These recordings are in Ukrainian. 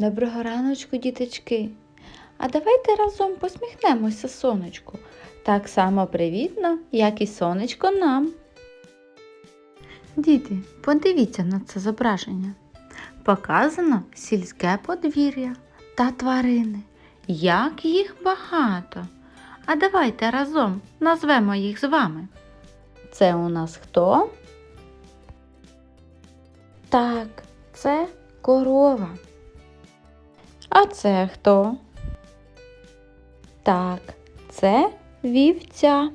Доброго раночку, діточки. А давайте разом посміхнемося сонечку. Так само привітно, як і сонечко нам. Діти, подивіться на це зображення. Показано сільське подвір'я та тварини. Як їх багато. А давайте разом назвемо їх з вами. Це у нас хто? Так, це корова. А це хто? Так, це вівця.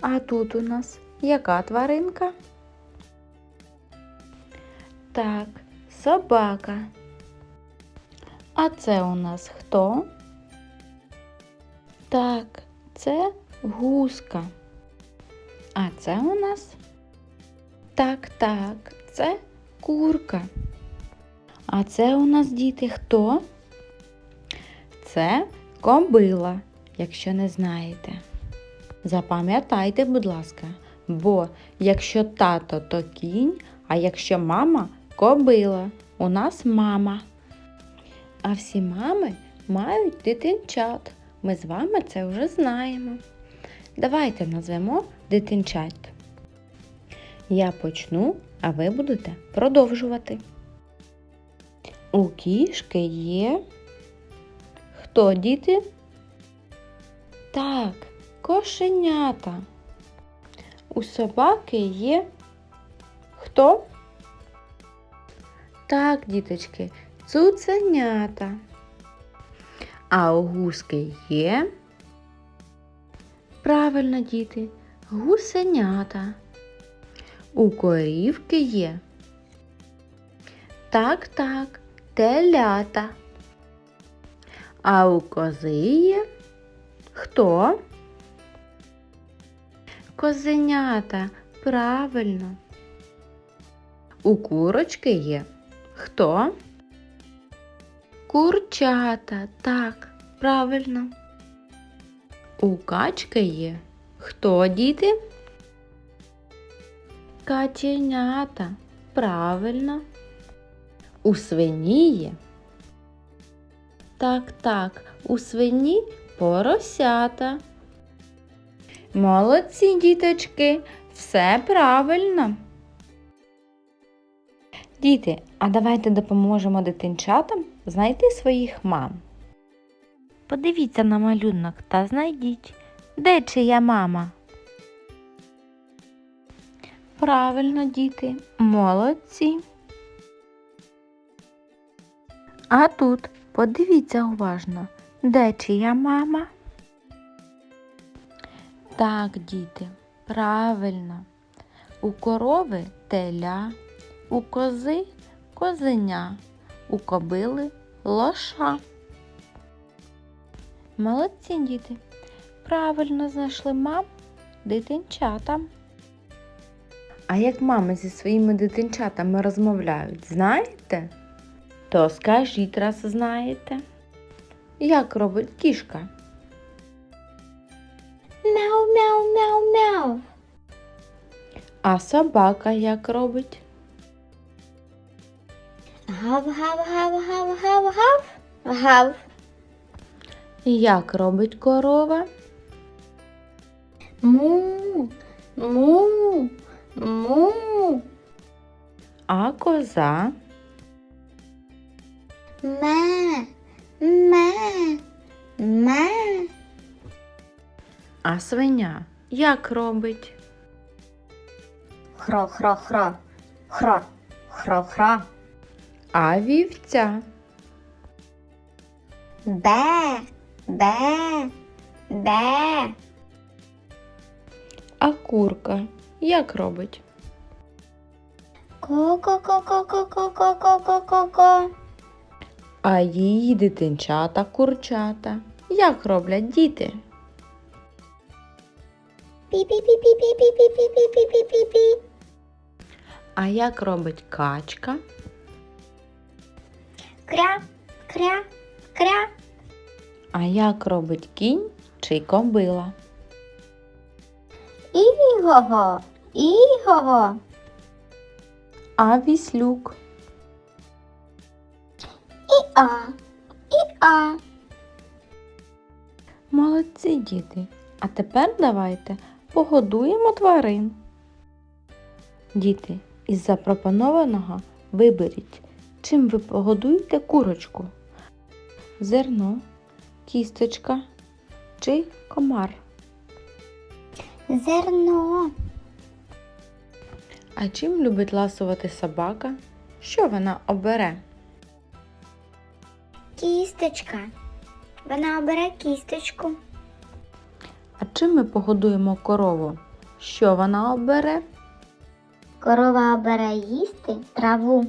А тут у нас яка тваринка? Так, собака. А це у нас хто? Так, це гуска. А це у нас? Так, так, це курка. А це у нас діти хто? Це кобила, якщо не знаєте. Запам'ятайте, будь ласка, бо якщо тато, то кінь, а якщо мама кобила. У нас мама. А всі мами мають дитинчат. Ми з вами це вже знаємо. Давайте назвемо дитинчат. Я почну, а ви будете продовжувати. У кішки є. Хто діти? Так, кошенята. У собаки є. Хто? Так, діточки, цуценята. А у гуски є. Правильно, діти, гусенята. У корівки є. Так, так, телята. А у кози є хто? Козенята, правильно. У курочки є хто? Курчата, так, правильно. У качки є хто, діти? Каченята, правильно. У свині є. Так, так, у свині поросята. Молодці, діточки, все правильно. Діти, а давайте допоможемо дитинчатам знайти своїх мам. Подивіться на малюнок та знайдіть, де чия мама. Правильно, діти, молодці. А тут подивіться уважно, де чия мама? Так, діти, правильно. У корови теля, у кози козеня, у кобили лоша. Молодці діти. Правильно знайшли мам дитинчатам. А як мами зі своїми дитинчатами розмовляють, знаєте? То скажіть, раз знаєте. Як робить кішка? Мяу, мяу, мяу, мяу. А собака як робить? Гав, гав, гав, гав, гав, гав. Гав. Як робить корова? Му, му, му. А коза? Ме, ме, ме. А свиня як робить? Хро, хро, хро. Хро, хро, хро. А вівця? Бе, бе, бе. А курка як робить? Ко, А її дитинчата курчата як роблять діти? Пі, пі, пі, пі, пі, пі, пі, пі, пі, пі, пі, пі, пі. А як робить качка? Кря, кря, кря. А як робить кінь чи кобила? Іго-го, іго-го. А віслюк? А, і а. Молодці, діти. А тепер давайте погодуємо тварин. Діти, із запропонованого виберіть, чим ви погодуєте курочку. Зерно, кісточка чи комар. Зерно. А чим любить ласувати собака? Що вона обере? Кісточка. Вона обере кісточку. А чим ми погодуємо корову? Що вона обере? Корова обере їсти траву.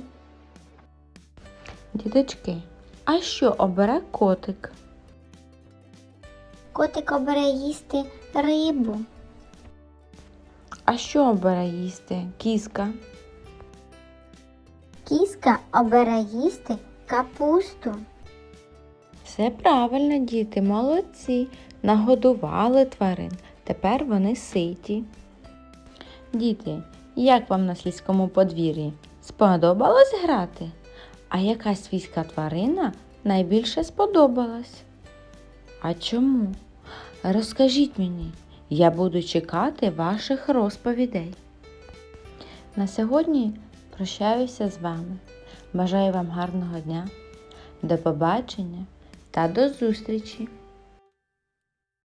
Діточки, а що обере котик? Котик обере їсти рибу. А що обере їсти? Кіска. Кіска обере їсти капусту. Все правильно, діти, молодці. Нагодували тварин. Тепер вони ситі. Діти, як вам на сільському подвір'ї? Сподобалось грати? А яка свійська тварина найбільше сподобалась? А чому? Розкажіть мені, я буду чекати ваших розповідей. На сьогодні прощаюся з вами. Бажаю вам гарного дня. До побачення та до зустрічі!